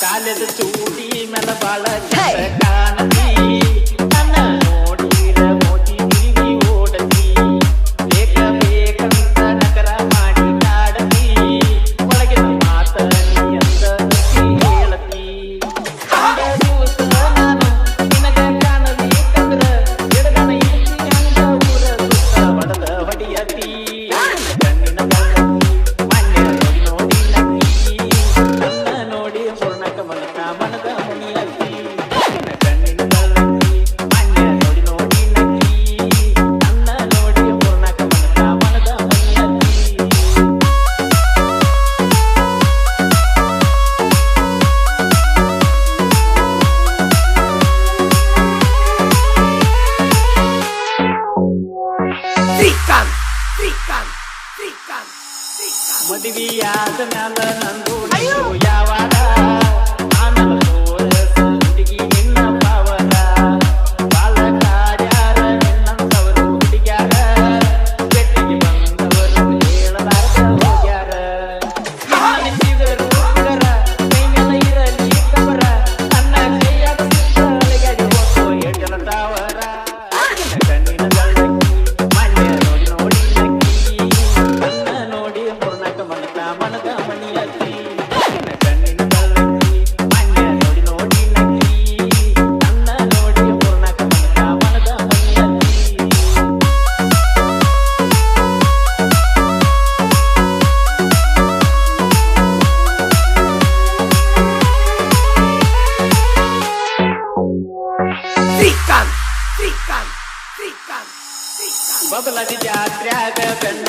ಕಾಲೆದು ಚೂಡಿ ಮೆಲ ಬಾಳ ಕಾಣ ಮದುವೆಯಾದ ಮ್ಯಾಲ ನಂದು ಯಾವ ಬಬಲದ ಜಾತ್ರ್ಯಾಗ ಬೆನ್ನ